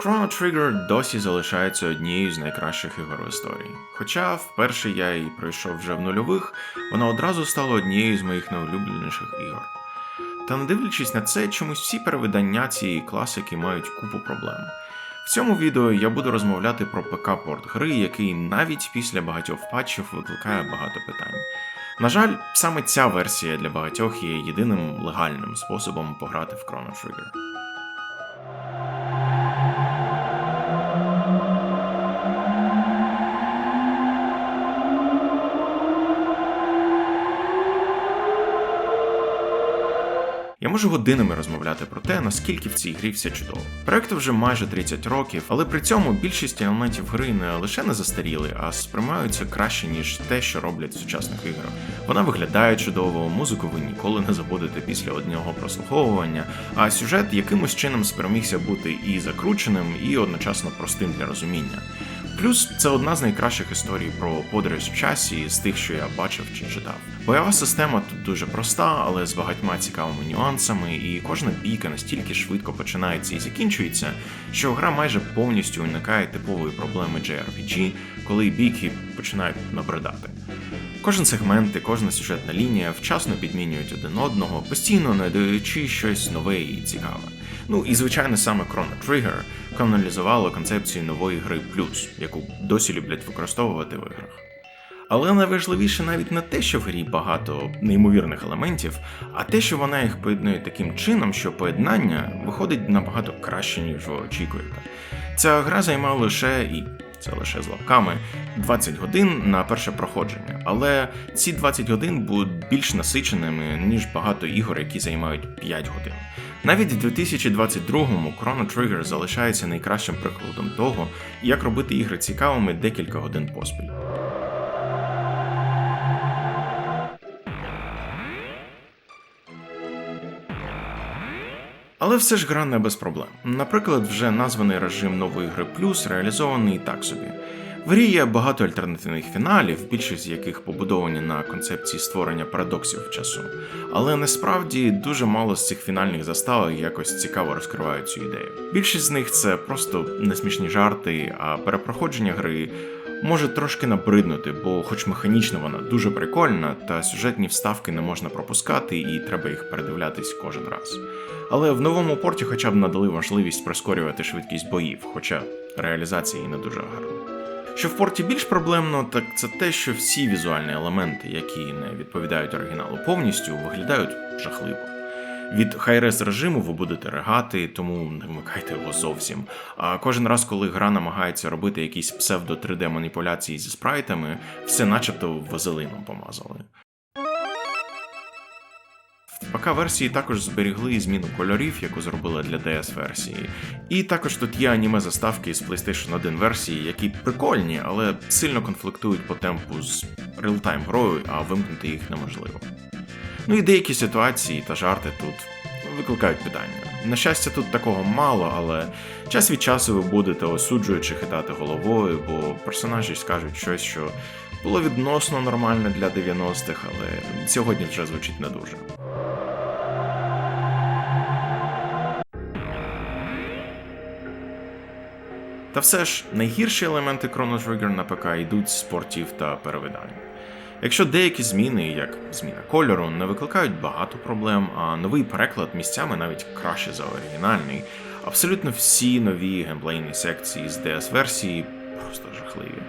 Chrono Trigger досі залишається однією з найкращих ігор в історії. Хоча вперше я її пройшов вже в нульових, вона одразу стала однією з моїх найулюбленіших ігор. Та не дивлячись на це, чомусь всі перевидання цієї класики мають купу проблем. В цьому відео я буду розмовляти про ПК-порт гри, який навіть після багатьох патчів викликає багато питань. На жаль, саме ця версія для багатьох є єдиним легальним способом пограти в Chrono Trigger. Можу годинами розмовляти про те, наскільки в цій грі все чудово. Проекту вже майже 30 років, але при цьому більшість елементів гри не лише не застаріли, а сприймаються краще, ніж те, що роблять в сучасних іграх. Вона виглядає чудово, музику ви ніколи не забудете після одного прослуховування, а сюжет якимось чином спромігся бути і закрученим, і одночасно простим для розуміння. Плюс це одна з найкращих історій про подорож в часі з тих, що я бачив чи читав. Бойова система тут дуже проста, але з багатьма цікавими нюансами, і кожна бійка настільки швидко починається і закінчується, що гра майже повністю уникає типової проблеми JRPG, коли бійки починають набридати. Кожен сегмент і кожна сюжетна лінія вчасно підмінюють один одного, постійно надаючи щось нове і цікаве. Ну і звичайно саме Chrono Trigger каналізувало концепцію нової гри плюс, яку досі люблять використовувати в іграх. Але найважливіше навіть не те, що в грі багато неймовірних елементів, а те, що вона їх поєднує таким чином, що поєднання виходить набагато краще, ніж ви очікуєте. Ця гра займає лише і це лише з лапками 20 годин на перше проходження, але ці 20 годин будуть більш насиченими, ніж багато ігор, які займають 5 годин. Навіть в 2022-му Chrono Trigger залишається найкращим прикладом того, як робити ігри цікавими декілька годин поспіль. Але все ж гра не без проблем. Наприклад, вже названий режим нової гри плюс реалізований так собі. В грі є багато альтернативних фіналів, більшість з яких побудовані на концепції створення парадоксів часу. Але насправді дуже мало з цих фінальних заставок якось цікаво розкривають цю ідею. Більшість з них це просто несмішні жарти, а перепроходження гри може трошки набриднути, бо, хоч механічно вона дуже прикольна, та сюжетні вставки не можна пропускати, і треба їх передивлятись кожен раз. Але в новому порті хоча б надали можливість прискорювати швидкість боїв, хоча реалізація і не дуже гарна. Що в порті більш проблемно, так це те, що всі візуальні елементи, які не відповідають оригіналу повністю, виглядають жахливо. Від хайрес режиму ви будете ригати, тому не вмикайте його зовсім. А кожен раз, коли гра намагається робити якісь псевдо 3D маніпуляції зі спрайтами, все начебто вазелином помазали. В ПК-версії також зберігли зміну кольорів, яку зробили для DS-версії. І також тут є аніме заставки з PlayStation 1 версії, які прикольні, але сильно конфліктують по темпу з реалтайм грою, а вимкнути їх неможливо. Ну і деякі ситуації та жарти тут викликають питання. На щастя, тут такого мало, але час від часу ви будете осуджуючи хитати головою, бо персонажі скажуть щось, що було відносно нормальне для 90-х, але сьогодні вже звучить не дуже. Та все ж найгірші елементи Chrono Trigger на ПК йдуть з портів та перевидань. Якщо деякі зміни, як зміна кольору, не викликають багато проблем, а новий переклад місцями навіть краще за оригінальний, абсолютно всі нові геймплейні секції з DS-версії просто жахливі.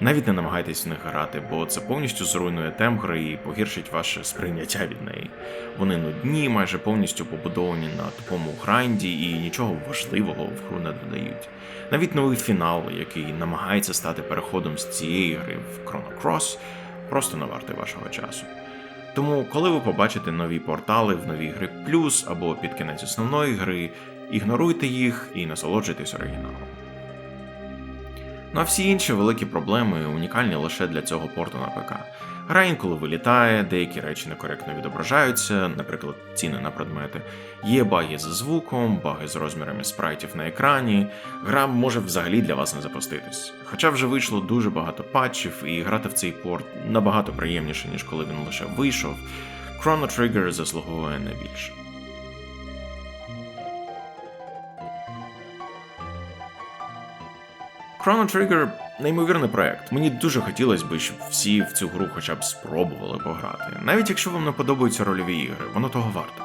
Навіть не намагайтесь в них грати, бо це повністю зруйнує темп гри і погіршить ваше сприйняття від неї. Вони нудні, майже повністю побудовані на тупому гранді і нічого важливого в гру не додають. Навіть новий фінал, який намагається стати переходом з цієї гри в Chrono Cross, просто не вартий вашого часу. Тому, коли ви побачите нові портали в новій гри плюс або під кінець основної гри, ігноруйте їх і насолоджуйтесь оригіналом. Ну а всі інші великі проблеми унікальні лише для цього порту на ПК. Гра інколи вилітає, деякі речі некоректно відображаються, наприклад, ціни на предмети. Є баги зі звуком, баги з розмірами спрайтів на екрані. Гра може взагалі для вас не запуститись. Хоча вже вийшло дуже багато патчів, і грати в цей порт набагато приємніше, ніж коли він лише вийшов. Chrono Trigger заслуговує не більше. Chrono Trigger неймовірний проект. Мені дуже хотілося б, щоб всі в цю гру хоча б спробували пограти. Навіть якщо вам не подобаються рольові ігри, воно того варто.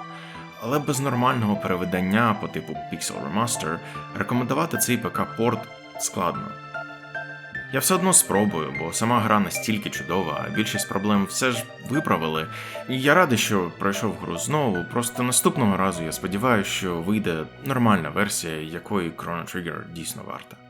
Але без нормального перевидання по типу Pixel Remaster рекомендувати цей ПК-порт складно. Я все одно спробую, бо сама гра настільки чудова, а більшість проблем все ж виправили. І я радий, що пройшов гру знову. Просто наступного разу я сподіваюся, що вийде нормальна версія, якої Chrono Trigger дійсно варта.